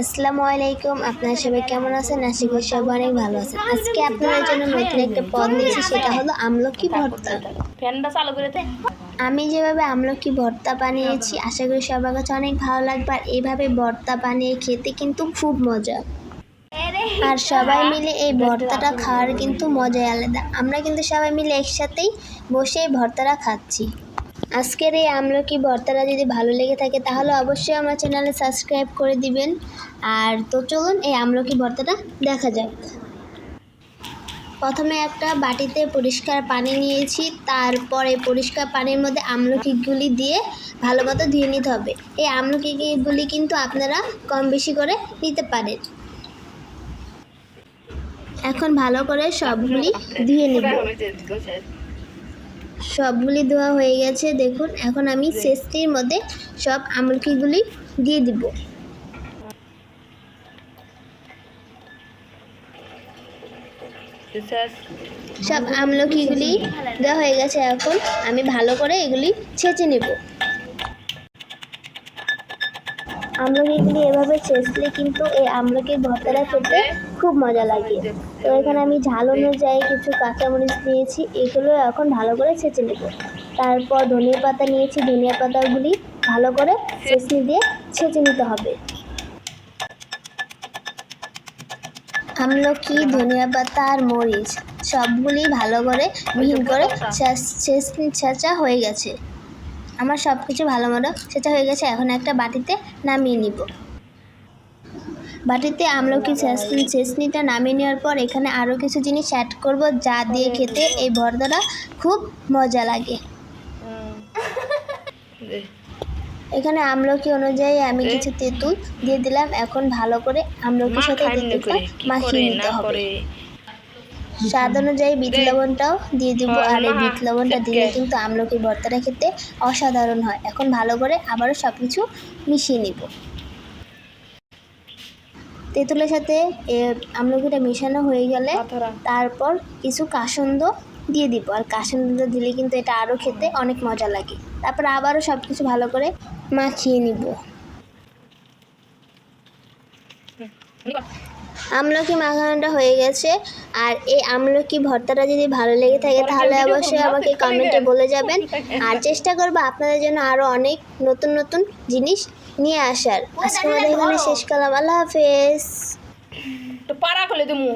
আসসালামু আলাইকুম আপনারা সবাই কেমন আছেন? আশা করি সবাই অনেক ভালো আছেন। আজকে আপনাদের জন্য নতুন একটা পদ নিয়েছি সেটা হলো আমলকি ভর্তা। ফ্যানটা চালু করে আমি যেভাবে আমলকি ভর্তা বানিয়েছি আশা করি সবার কাছে অনেক ভালো লাগবে। আর এইভাবে ভর্তা বানিয়ে খেতে কিন্তু খুব মজা। আর সবাই মিলে এই ভর্তাটা খাওয়ার কিন্তু মজাই আলাদা। আমরা কিন্তু সবাই মিলে একসাথেই বসে এই ভর্তাটা খাচ্ছি। আজকের এই আমলকি ভর্তাটা যদি ভালো লেগে থাকে, তাহলে অবশ্যই আমার চ্যানেলে সাবস্ক্রাইব করে দিবেন। আর তো চলুন এই আমলকি ভর্তাটা দেখা যাক। প্রথমে একটা বাটিতে পরিষ্কার পানি নিয়েছি, তারপরে পরিষ্কার পানির মধ্যে আমলকিগুলি দিয়ে ভালো মতো ধুয়ে নিতে হবে। এই আমলকিগুলি কিন্তু আপনারা কম বেশি করে নিতে পারেন। এখন ভালো করে সবগুলি ধুয়ে নেব। সবগুলি ধোয়া হয়ে গেছে দেখুন। এখন আমি শেষটির মধ্যে সব আমলকিগুলি দিয়ে দিব। সব আমলকিগুলি দেওয়া হয়ে গেছে এখন। আমি ভালো করে এগুলি ছেঁচে নেব। আমলকিগুলি এভাবে ছেঁচলে কিন্তু এই আমলকির ভর্তাটা খেতে খুব মজা লাগে। তো এখানে আমি ঝাল অনুযায়ী কিছু কাঁচামরিচ নিয়েছি এগুলো এখন ভালো করে ছেঁচে নেব। তারপর ধনিয়া পাতা নিয়েছি ধনিয়া পাতাগুলি ভালো করে ছেঁচনি দিয়ে ছেঁচে নিতে হবে। আমলকি ধনিয়া পাতা আর মরিচ সবগুলি ভালো করে মিহি করে ছেঁচনি ছেঁচা হয়ে গেছে। আমার সব কিছু ভালো মতো সেটা হয়ে গেছে এখন একটা বাটিতে নামিয়ে নিব। বাটিতে আমলকি ছেঁচনিটা নামিয়ে নেওয়ার পর এখানে আরও কিছু জিনিস অ্যাড করব যা দিয়ে খেতে এই ভর্তাটা খুব মজা লাগে। এখানে আমলকি অনুযায়ী আমি কিছু তেঁতুল দিয়ে দিলাম এখন ভালো করে আমলকির সাথে তেঁতুলটা মাখিয়ে নিতে হবে। স্বাদ অনুযায়ী বিট লবণটাও দিয়ে দিব। আর এই বিট লবণটা দিলে কিন্তু আমলকি ভর্তাটা খেতে অসাধারণ হয়। এখন ভালো করে আবারও সব কিছু মিশিয়ে নিব। তেঁতুলের সাথে আমলকিটা মেশানো হয়ে গেলে তারপর কিছু কাসন্দ দিয়ে দিব। আর কাসন্দ দিলে কিন্তু এটা আরও খেতে অনেক মজা লাগে। তারপর আবারও সব কিছু ভালো করে মাখিয়ে নিব। আমলকি মাখানোটা হয়ে গেছে। আর এই আমলকি ভর্তাটা যদি ভালো লেগে থাকে তাহলে অবশ্যই আমাকে কমেন্টে বলে যাবেন। আর চেষ্টা করব আপনাদের জন্য আরও অনেক নতুন নতুন জিনিস নিয়ে আসার। আজকে আমাদের এখানে শেষ করলাম। আল্লাহ হাফেজ। তো পাড়া করে দিমু।